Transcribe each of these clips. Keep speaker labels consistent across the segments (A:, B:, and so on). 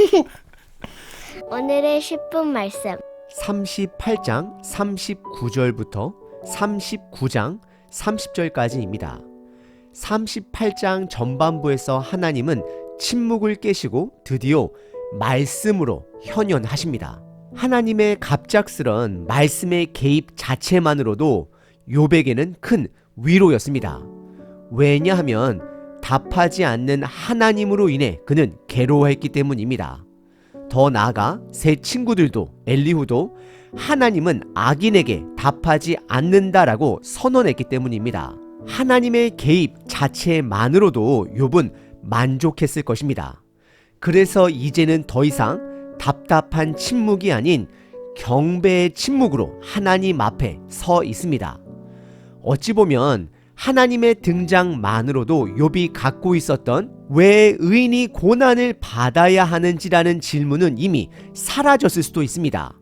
A: 오늘의 10분 말씀.
B: 38장 39절부터 39장 30절까지입니다. 38장 전반부에서 하나님은 침묵을 깨시고 드디어 말씀으로 현현하십니다. 하나님의 갑작스런 말씀의 개입 자체만으로도 요백에는 큰 위로였습니다. 왜냐하면 답하지 않는 하나님으로 인해 그는 괴로워했기 때문입니다. 더 나아가 세 친구들도 엘리후도 하나님은 악인에게 답하지 않는다라고 선언했기 때문입니다. 하나님의 개입 자체만으로도 욥은 만족했을 것입니다. 그래서 이제는 더 이상 답답한 침묵이 아닌 경배의 침묵으로 하나님 앞에 서 있습니다. 어찌 보면 하나님의 등장만으로도 욥이 갖고 있었던 왜 의인이 고난을 받아야 하는지라는 질문은 이미 사라졌을 수도 있습니다.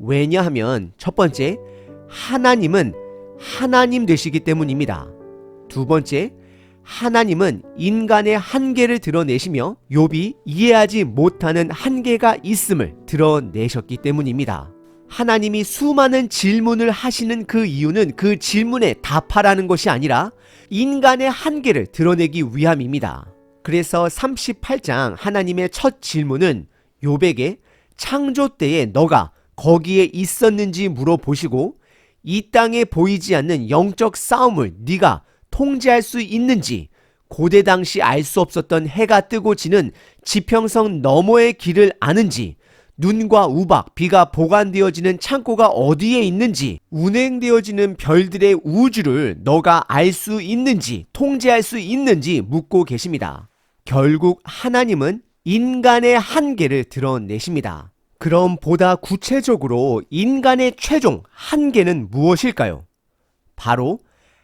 B: 왜냐하면 첫 번째, 하나님은 하나님 되시기 때문입니다. 두 번째, 하나님은 인간의 한계를 드러내시며 욥이 이해하지 못하는 한계가 있음을 드러내셨기 때문입니다. 하나님이 수많은 질문을 하시는 그 이유는 그 질문에 답하라는 것이 아니라 인간의 한계를 드러내기 위함입니다. 그래서 38장 하나님의 첫 질문은 욥에게 창조 때에 너가 거기에 있었는지 물어보시고 이 땅에 보이지 않는 영적 싸움을 네가 통제할 수 있는지 고대 당시 알 수 없었던 해가 뜨고 지는 지평성 너머의 길을 아는지 눈과 우박, 비가 보관되어지는 창고가 어디에 있는지, 운행되어지는 별들의 우주를 너가 알 수 있는지, 통제할 수 있는지 묻고 계십니다. 결국 하나님은 인간의 한계를 드러내십니다. 그럼 보다 구체적으로 인간의 최종 한계는 무엇일까요? 바로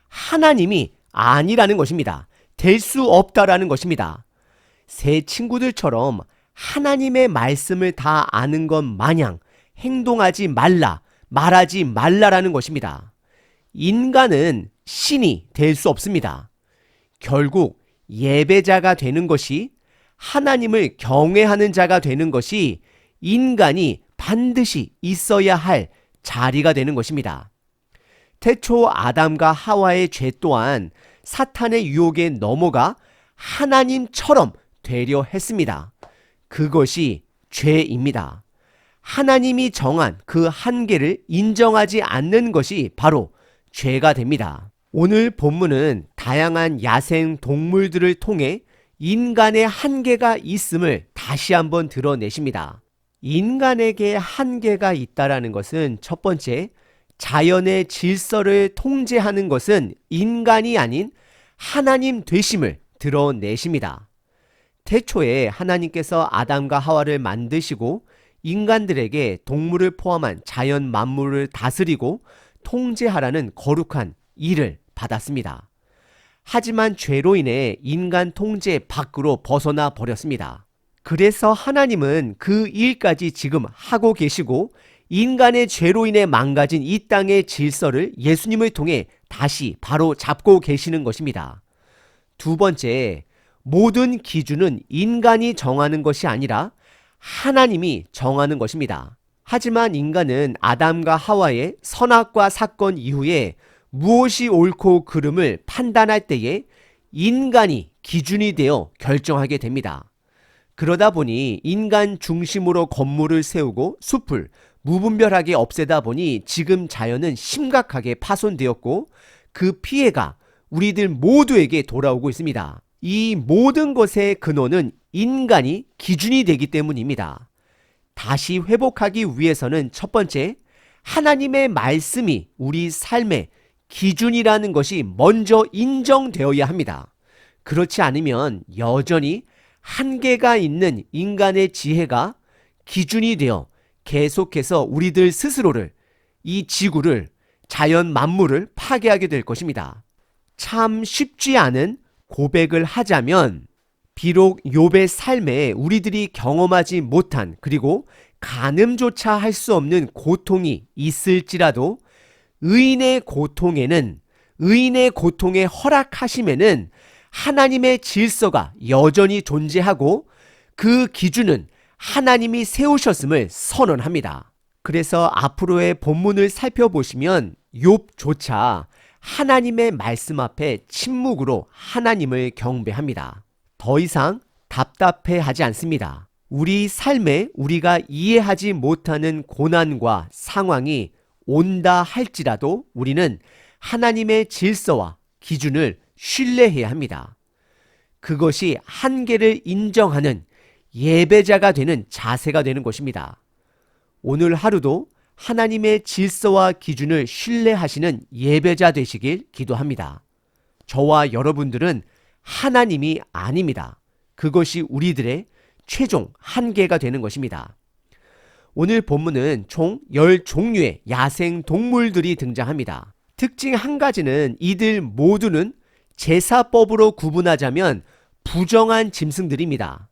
B: 하나님이 아니라는 것입니다. 될 수 없다라는 것입니다. 새 친구들처럼 하나님의 말씀을 다 아는 것 마냥 행동하지 말라, 말하지 말라라는 것입니다. 인간은 신이 될 수 없습니다. 결국 예배자가 되는 것이 하나님을 경외하는 자가 되는 것이 인간이 반드시 있어야 할 자리가 되는 것입니다. 태초 아담과 하와의 죄 또한 사탄의 유혹에 넘어가 하나님처럼 되려 했습니다. 그것이 죄입니다. 하나님이 정한 그 한계를 인정하지 않는 것이 바로 죄가 됩니다. 오늘 본문은 다양한 야생 동물들을 통해 인간의 한계가 있음을 다시 한번 드러내십니다. 인간에게 한계가 있다라는 것은 첫 번째, 자연의 질서를 통제하는 것은 인간이 아닌 하나님 되심을 드러내십니다. 태초에 하나님께서 아담과 하와를 만드시고 인간들에게 동물을 포함한 자연 만물을 다스리고 통제하라는 거룩한 일을 받았습니다. 하지만 죄로 인해 인간 통제 밖으로 벗어나 버렸습니다. 그래서 하나님은 그 일까지 지금 하고 계시고 인간의 죄로 인해 망가진 이 땅의 질서를 예수님을 통해 다시 바로 잡고 계시는 것입니다. 두 번째, 모든 기준은 인간이 정하는 것이 아니라 하나님이 정하는 것입니다. 하지만 인간은 아담과 하와의 선악과 사건 이후에 무엇이 옳고 그름을 판단할 때에 인간이 기준이 되어 결정하게 됩니다. 그러다 보니 인간 중심으로 건물을 세우고 숲을 무분별하게 없애다 보니 지금 자연은 심각하게 파손되었고 그 피해가 우리들 모두에게 돌아오고 있습니다. 이 모든 것의 근원은 인간이 기준이 되기 때문입니다. 다시 회복하기 위해서는 첫 번째, 하나님의 말씀이 우리 삶의 기준이라는 것이 먼저 인정되어야 합니다. 그렇지 않으면 여전히 한계가 있는 인간의 지혜가 기준이 되어 계속해서 우리들 스스로를 이 지구를 자연 만물을 파괴하게 될 것입니다. 참 쉽지 않은 고백을 하자면 비록 욥의 삶에 우리들이 경험하지 못한 그리고 가늠조차 할 수 없는 고통이 있을지라도 의인의 고통에는 의인의 고통에 허락하심에는 하나님의 질서가 여전히 존재하고 그 기준은 하나님이 세우셨음을 선언합니다. 그래서 앞으로의 본문을 살펴보시면 욥조차 하나님의 말씀 앞에 침묵으로 하나님을 경배합니다. 더 이상 답답해 하지 않습니다. 우리 삶에 우리가 이해하지 못하는 고난과 상황이 온다 할지라도 우리는 하나님의 질서와 기준을 신뢰해야 합니다. 그것이 한계를 인정하는 예배자가 되는 자세가 되는 것입니다. 오늘 하루도 하나님의 질서와 기준을 신뢰하시는 예배자 되시길 기도합니다. 저와 여러분들은 하나님이 아닙니다. 그것이 우리들의 최종 한계가 되는 것입니다. 오늘 본문은 총 10종류의 야생 동물들이 등장합니다. 특징 한 가지는 이들 모두는 제사법으로 구분하자면 부정한 짐승들입니다.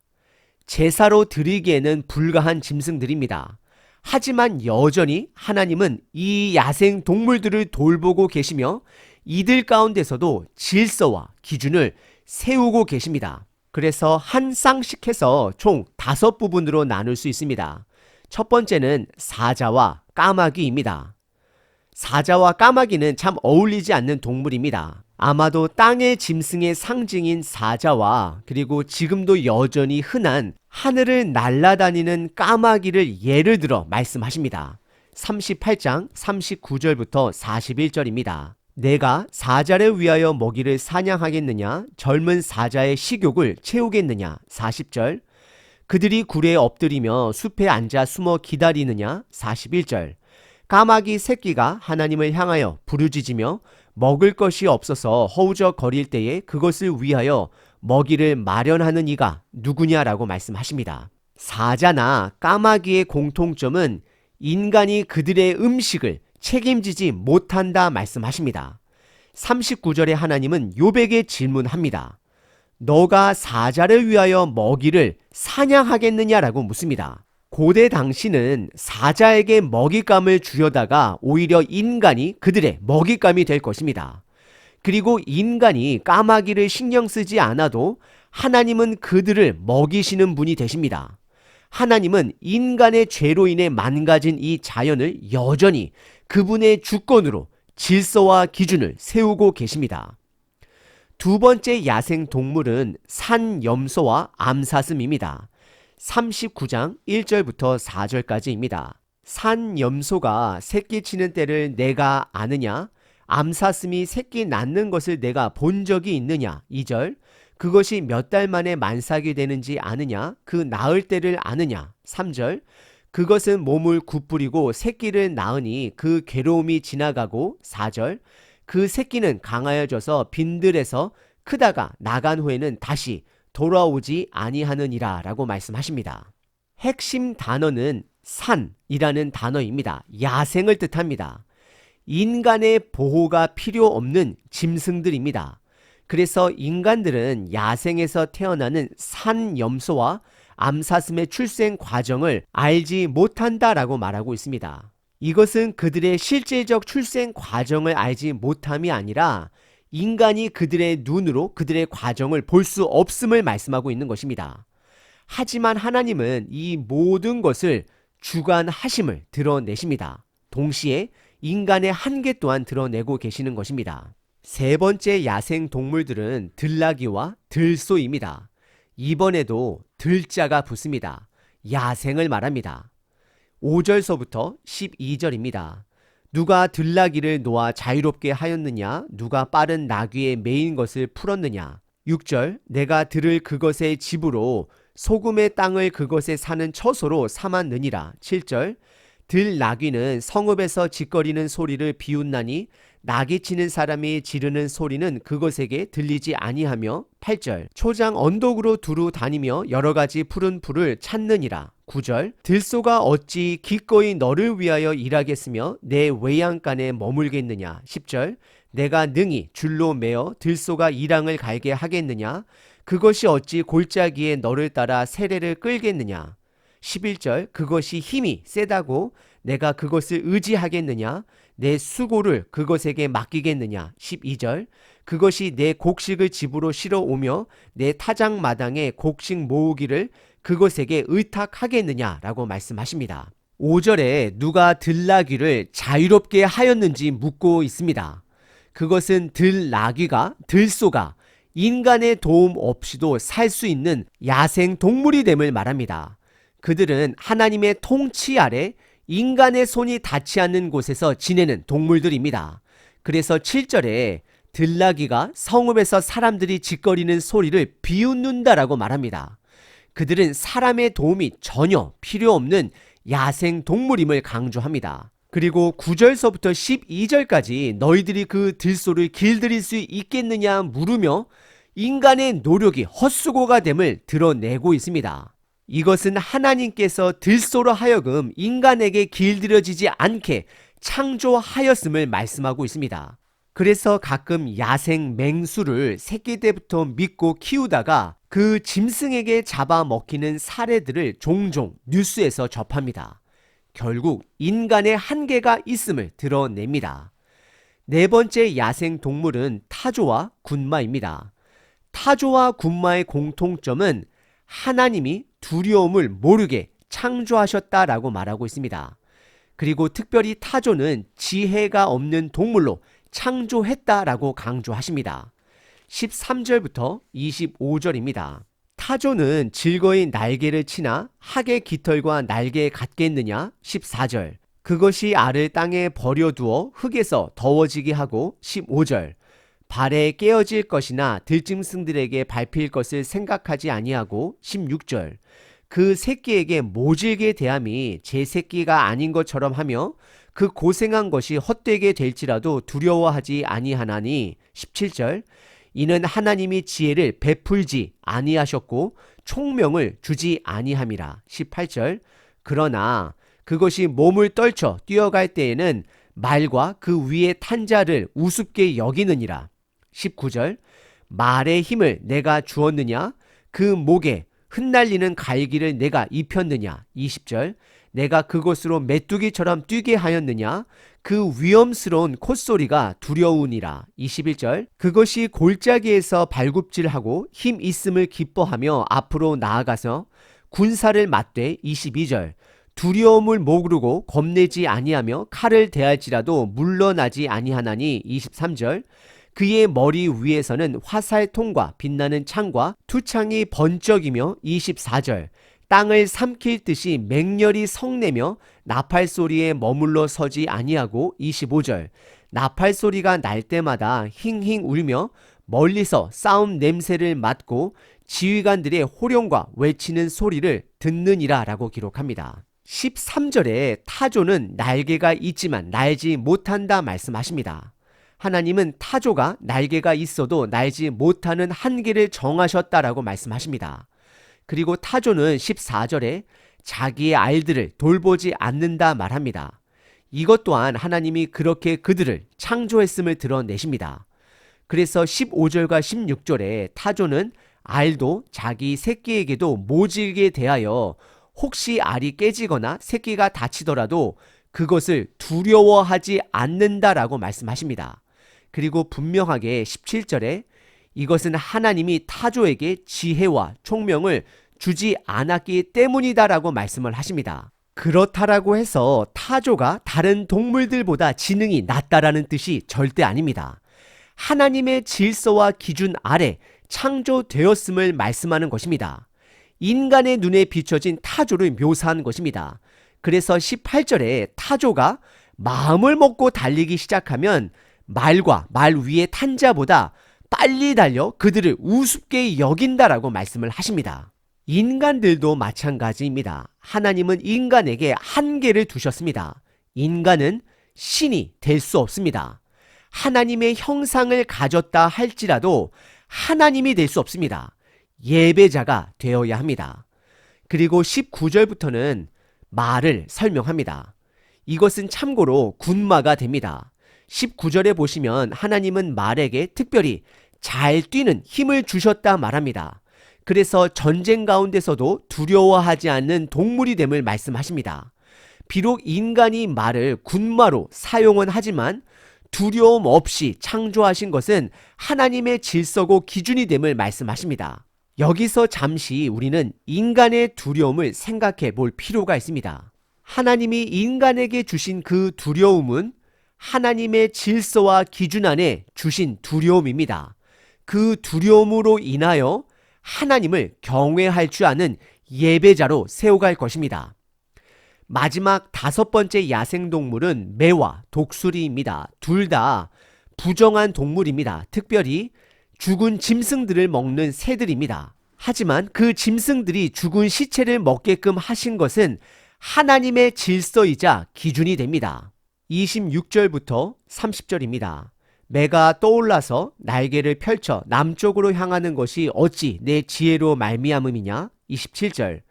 B: 제사로 드리기에는 불가한 짐승들입니다. 하지만 여전히 하나님은 이 야생 동물들을 돌보고 계시며 이들 가운데서도 질서와 기준을 세우고 계십니다. 그래서 한 쌍씩 해서 총 다섯 부분으로 나눌 수 있습니다. 첫 번째는 사자와 까마귀입니다. 사자와 까마귀는 참 어울리지 않는 동물입니다. 아마도 땅의 짐승의 상징인 사자와 그리고 지금도 여전히 흔한 하늘을 날아다니는 까마귀를 예를 들어 말씀하십니다. 38장 39절부터 41절입니다. 내가 사자를 위하여 먹이를 사냥하겠느냐? 젊은 사자의 식욕을 채우겠느냐? 40절. 그들이 굴에 엎드리며 숲에 앉아 숨어 기다리느냐? 41절. 까마귀 새끼가 하나님을 향하여 부르짖으며 먹을 것이 없어서 허우적 거릴 때에 그것을 위하여 먹이를 마련하는 이가 누구냐라고 말씀하십니다. 사자나 까마귀의 공통점은 인간이 그들의 음식을 책임지지 못한다 말씀하십니다. 39절에 하나님은 요백에 질문합니다. 너가 사자를 위하여 먹이를 사냥하겠느냐라고 묻습니다. 고대 당시는 사자에게 먹잇감을 주려다가 오히려 인간이 그들의 먹잇감이 될 것입니다. 그리고 인간이 까마귀를 신경 쓰지 않아도 하나님은 그들을 먹이시는 분이 되십니다. 하나님은 인간의 죄로 인해 망가진 이 자연을 여전히 그분의 주권으로 질서와 기준을 세우고 계십니다. 두 번째 야생 동물은 산염소와 암사슴입니다. 39장 1절부터 4절까지입니다. 산 염소가 새끼 치는 때를 내가 아느냐? 암사슴이 새끼 낳는 것을 내가 본 적이 있느냐? 2절. 그것이 몇 달 만에 만삭이 되는지 아느냐? 그 낳을 때를 아느냐? 3절. 그것은 몸을 굽부리고 새끼를 낳으니 그 괴로움이 지나가고 4절. 그 새끼는 강하여져서 빈들에서 크다가 나간 후에는 다시 돌아오지 아니하느니라 라고 말씀하십니다. 핵심 단어는 산이라는 단어입니다. 야생을 뜻합니다. 인간의 보호가 필요 없는 짐승들입니다. 그래서 인간들은 야생에서 태어나는 산염소와 암사슴의 출생 과정을 알지 못한다라고 말하고 있습니다. 이것은 그들의 실제적 출생 과정을 알지 못함이 아니라 인간이 그들의 눈으로 그들의 과정을 볼 수 없음을 말씀하고 있는 것입니다. 하지만 하나님은 이 모든 것을 주관하심을 드러내십니다. 동시에 인간의 한계 또한 드러내고 계시는 것입니다. 세 번째 야생 동물들은 들나귀와 들소입니다. 이번에도 들자가 붙습니다. 야생을 말합니다. 5절서부터 12절입니다. 누가 들나귀를 놓아 자유롭게 하였느냐? 누가 빠른 나귀에 매인 것을 풀었느냐? 6절 내가 들을 그것의 집으로 소금의 땅을 그것에 사는 처소로 삼았느니라. 7절 들 나귀는 성읍에서 짓거리는 소리를 비웃나니 나귀 치는 사람이 지르는 소리는 그것에게 들리지 아니하며 8절. 초장 언덕으로 두루 다니며 여러 가지 푸른 풀을 찾느니라. 9절. 들소가 어찌 기꺼이 너를 위하여 일하겠으며 내 외양간에 머물겠느냐. 10절. 내가 능히 줄로 매어 들소가 이랑을 갈게 하겠느냐. 그것이 어찌 골짜기에 너를 따라 세례를 끌겠느냐 11절 그것이 힘이 세다고 내가 그것을 의지하겠느냐 내 수고를 그것에게 맡기겠느냐 12절 그것이 내 곡식을 집으로 실어 오며 내 타작 마당에 곡식 모으기를 그것에게 의탁하겠느냐라고 말씀하십니다. 5절에 누가 들나귀를 자유롭게 하였는지 묻고 있습니다. 그것은 들나귀가 들소가 인간의 도움 없이도 살 수 있는 야생 동물이 됨을 말합니다. 그들은 하나님의 통치 아래 인간의 손이 닿지 않는 곳에서 지내는 동물들입니다. 그래서 7절에 들나귀가 성읍에서 사람들이 짓거리는 소리를 비웃는다라고 말합니다. 그들은 사람의 도움이 전혀 필요 없는 야생 동물임을 강조합니다. 그리고 9절서부터 12절까지 너희들이 그 들소를 길들일 수 있겠느냐 물으며 인간의 노력이 헛수고가 됨을 드러내고 있습니다. 이것은 하나님께서 들소로 하여금 인간에게 길들여지지 않게 창조하였음을 말씀하고 있습니다. 그래서 가끔 야생 맹수를 새끼 때부터 믿고 키우다가 그 짐승에게 잡아먹히는 사례들을 종종 뉴스에서 접합니다. 결국 인간의 한계가 있음을 드러냅니다. 네 번째 야생 동물은 타조와 군마입니다. 타조와 군마의 공통점은 하나님이 두려움을 모르게 창조하셨다라고 말하고 있습니다. 그리고 특별히 타조는 지혜가 없는 동물로 창조했다라고 강조하십니다. 13절부터 25절입니다. 타조는 즐거이 날개를 치나 학의 깃털과 날개에 같겠느냐? 14절. 그것이 알을 땅에 버려두어 흙에서 더워지게 하고 15절. 발에 깨어질 것이나 들짐승들에게 밟힐 것을 생각하지 아니하고 16절. 그 새끼에게 모질게 대함이 제 새끼가 아닌 것처럼 하며 그 고생한 것이 헛되게 될지라도 두려워하지 아니하나니 17절. 이는 하나님이 지혜를 베풀지 아니하셨고 총명을 주지 아니함이라. 18절. 그러나 그것이 몸을 떨쳐 뛰어갈 때에는 말과 그 위에 탄 자를 우습게 여기느니라 19절 말의 힘을 내가 주었느냐? 그 목에 흩날리는 갈기를 내가 입혔느냐? 20절 내가 그것으로 메뚜기처럼 뛰게 하였느냐? 그 위험스러운 콧소리가 두려우니라. 21절 그것이 골짜기에서 발굽질하고 힘 있음을 기뻐하며 앞으로 나아가서 군사를 맞되 22절 두려움을 모르고 겁내지 아니하며 칼을 대할지라도 물러나지 아니하나니. 23절 그의 머리 위에서는 화살통과 빛나는 창과 투창이 번쩍이며 24절 땅을 삼킬 듯이 맹렬히 성내며 나팔 소리에 머물러 서지 아니하고 25절 나팔 소리가 날 때마다 힝힝 울며 멀리서 싸움 냄새를 맡고 지휘관들의 호령과 외치는 소리를 듣느니라라고 기록합니다. 13절에 타조는 날개가 있지만 날지 못한다 말씀하십니다. 하나님은 타조가 날개가 있어도 날지 못하는 한계를 정하셨다라고 말씀하십니다. 그리고 타조는 14절에 자기의 알들을 돌보지 않는다 말합니다. 이것 또한 하나님이 그렇게 그들을 창조했음을 드러내십니다. 그래서 15절과 16절에 타조는 알도 자기 새끼에게도 모질게 대하여 혹시 알이 깨지거나 새끼가 다치더라도 그것을 두려워하지 않는다라고 말씀하십니다. 그리고 분명하게 17절에 이것은 하나님이 타조에게 지혜와 총명을 주지 않았기 때문이다라고 말씀을 하십니다. 그렇다라고 해서 타조가 다른 동물들보다 지능이 낮다라는 뜻이 절대 아닙니다. 하나님의 질서와 기준 아래 창조되었음을 말씀하는 것입니다. 인간의 눈에 비춰진 타조를 묘사한 것입니다. 그래서 18절에 타조가 마음을 먹고 달리기 시작하면 말과 말 위에 탄 자보다 빨리 달려 그들을 우습게 여긴다라고 말씀을 하십니다. 인간들도 마찬가지입니다. 하나님은 인간에게 한계를 두셨습니다. 인간은 신이 될 수 없습니다. 하나님의 형상을 가졌다 할지라도 하나님이 될 수 없습니다. 예배자가 되어야 합니다. 그리고 19절부터는 말을 설명합니다. 이것은 참고로 군마가 됩니다. 19절에 보시면 하나님은 말에게 특별히 잘 뛰는 힘을 주셨다 말합니다. 그래서 전쟁 가운데서도 두려워하지 않는 동물이 됨을 말씀하십니다. 비록 인간이 말을 군마로 사용은 하지만 두려움 없이 창조하신 것은 하나님의 질서고 기준이 됨을 말씀하십니다. 여기서 잠시 우리는 인간의 두려움을 생각해 볼 필요가 있습니다. 하나님이 인간에게 주신 그 두려움은 하나님의 질서와 기준 안에 주신 두려움입니다. 그 두려움으로 인하여 하나님을 경외할 줄 아는 예배자로 세워갈 것입니다. 마지막 다섯 번째 야생동물은 매와 독수리입니다. 둘 다 부정한 동물입니다. 특별히 죽은 짐승들을 먹는 새들입니다. 하지만 그 짐승들이 죽은 시체를 먹게끔 하신 것은 하나님의 질서이자 기준이 됩니다. 26절부터 30절입니다. 매가 떠올라서 날개를 펼쳐 남쪽으로 향하는 것이 어찌 내 지혜로 말미암음이냐? 27절.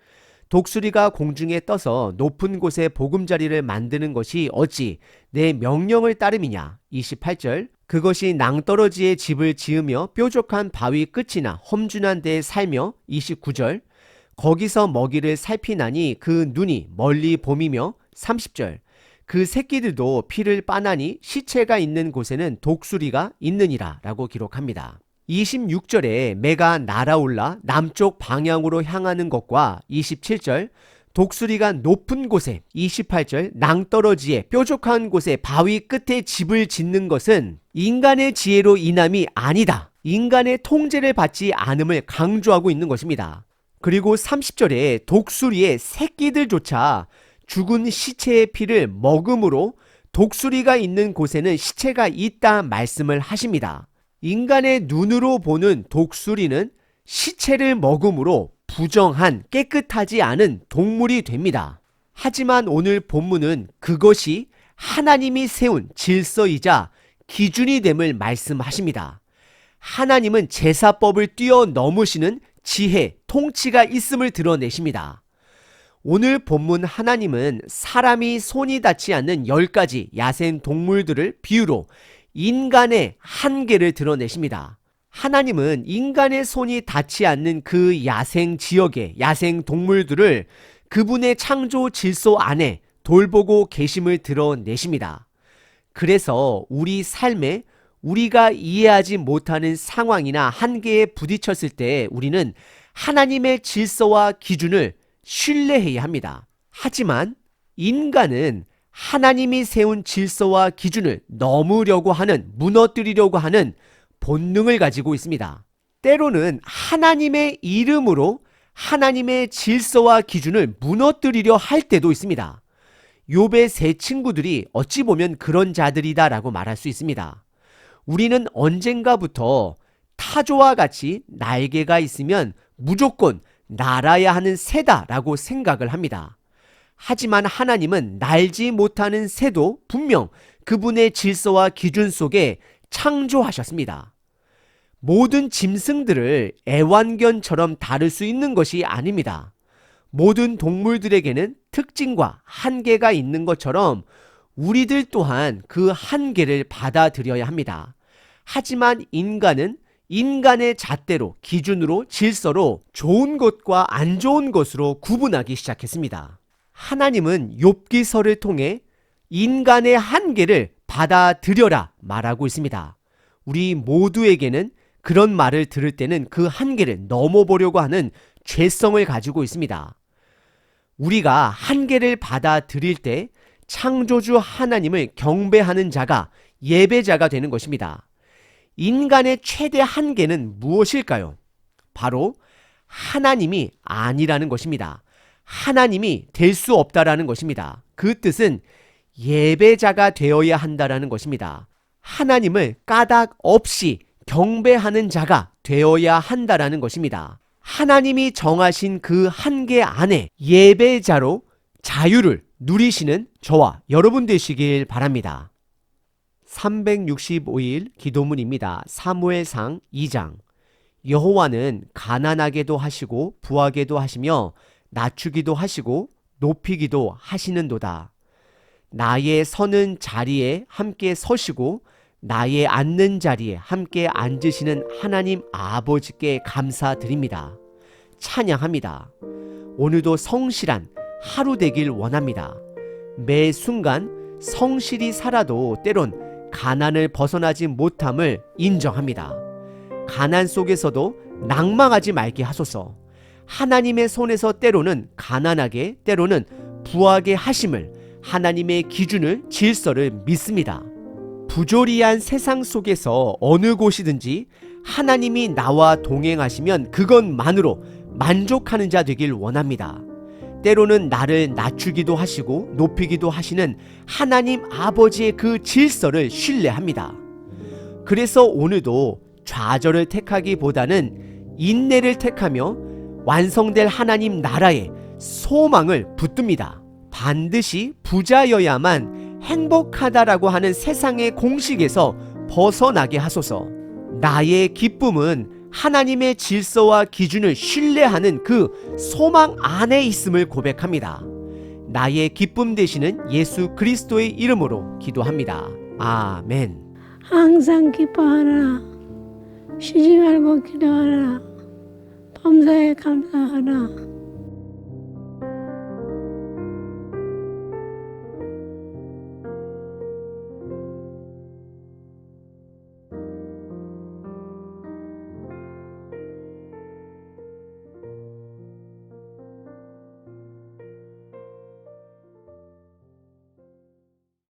B: 독수리가 공중에 떠서 높은 곳에 보금자리를 만드는 것이 어찌 내 명령을 따름이냐? 28절. 그것이 낭떠러지에 집을 지으며 뾰족한 바위 끝이나 험준한 데에 살며 29절. 거기서 먹이를 살피나니 그 눈이 멀리 봄이며 30절. 그 새끼들도 피를 빠나니 시체가 있는 곳에는 독수리가 있느니라 라고 기록합니다. 26절에 매가 날아올라 남쪽 방향으로 향하는 것과 27절 독수리가 높은 곳에 28절 낭떠러지에 뾰족한 곳에 바위 끝에 집을 짓는 것은 인간의 지혜로 인함이 아니다. 인간의 통제를 받지 않음을 강조하고 있는 것입니다. 그리고 30절에 독수리의 새끼들조차 죽은 시체의 피를 먹음으로 독수리가 있는 곳에는 시체가 있다 말씀을 하십니다. 인간의 눈으로 보는 독수리는 시체를 먹음으로 부정한 깨끗하지 않은 동물이 됩니다. 하지만 오늘 본문은 그것이 하나님이 세운 질서이자 기준이 됨을 말씀하십니다. 하나님은 제사법을 뛰어넘으시는 지혜, 통치가 있음을 드러내십니다. 오늘 본문 하나님은 사람이 손이 닿지 않는 열 가지 야생 동물들을 비유로 인간의 한계를 드러내십니다. 하나님은 인간의 손이 닿지 않는 그 야생 지역의 야생 동물들을 그분의 창조 질서 안에 돌보고 계심을 드러내십니다. 그래서 우리 삶에 우리가 이해하지 못하는 상황이나 한계에 부딪혔을 때 우리는 하나님의 질서와 기준을 신뢰해야 합니다. 하지만 인간은 하나님이 세운 질서와 기준을 넘으려고 하는, 무너뜨리려고 하는 본능을 가지고 있습니다. 때로는 하나님의 이름으로 하나님의 질서와 기준을 무너뜨리려 할 때도 있습니다. 욥의 세 친구들이 어찌 보면 그런 자들이다라고 말할 수 있습니다. 우리는 언젠가부터 타조와 같이 날개가 있으면 무조건 날아야 하는 새다라고 생각을 합니다. 하지만 하나님은 날지 못하는 새도 분명 그분의 질서와 기준 속에 창조하셨습니다. 모든 짐승들을 애완견처럼 다룰 수 있는 것이 아닙니다. 모든 동물들에게는 특징과 한계가 있는 것처럼 우리들 또한 그 한계를 받아들여야 합니다. 하지만 인간은 인간의 잣대로, 기준으로, 질서로 좋은 것과 안 좋은 것으로 구분하기 시작했습니다. 하나님은 욥기서를 통해 인간의 한계를 받아들여라 말하고 있습니다. 우리 모두에게는 그런 말을 들을 때는 그 한계를 넘어보려고 하는 죄성을 가지고 있습니다. 우리가 한계를 받아들일 때 창조주 하나님을 경배하는 자가 예배자가 되는 것입니다. 인간의 최대 한계는 무엇일까요? 바로 하나님이 아니라는 것입니다. 하나님이 될 수 없다라는 것입니다. 그 뜻은 예배자가 되어야 한다라는 것입니다. 하나님을 까닭 없이 경배하는 자가 되어야 한다라는 것입니다. 하나님이 정하신 그 한계 안에 예배자로 자유를 누리시는 저와 여러분 되시길 바랍니다. 365일 기도문입니다. 사무엘상 2장. 여호와는 가난하게도 하시고 부하게도 하시며 낮추기도 하시고 높이기도 하시는도다. 나의 서는 자리에 함께 서시고 나의 앉는 자리에 함께 앉으시는 하나님 아버지께 감사드립니다. 찬양합니다. 오늘도 성실한 하루 되길 원합니다. 매 순간 성실히 살아도 때론 가난을 벗어나지 못함을 인정합니다. 가난 속에서도 낭망하지 말게 하소서. 하나님의 손에서 때로는 가난하게, 때로는 부하게 하심을 하나님의 기준을 질서를 믿습니다. 부조리한 세상 속에서 어느 곳이든지 하나님이 나와 동행하시면 그것만으로 만족하는 자 되길 원합니다. 때로는 나를 낮추기도 하시고 높이기도 하시는 하나님 아버지의 그 질서를 신뢰합니다. 그래서 오늘도 좌절을 택하기보다는 인내를 택하며 완성될 하나님 나라에 소망을 붙듭니다. 반드시 부자여야만 행복하다라고 하는 세상의 공식에서 벗어나게 하소서. 나의 기쁨은 하나님의 질서와 기준을 신뢰하는 그 소망 안에 있음을 고백합니다. 나의 기쁨 되시는 예수 그리스도의 이름으로 기도합니다. 아멘.
C: 항상 기뻐하라. 쉬지 말고 기도하라. 범사에 감사하라.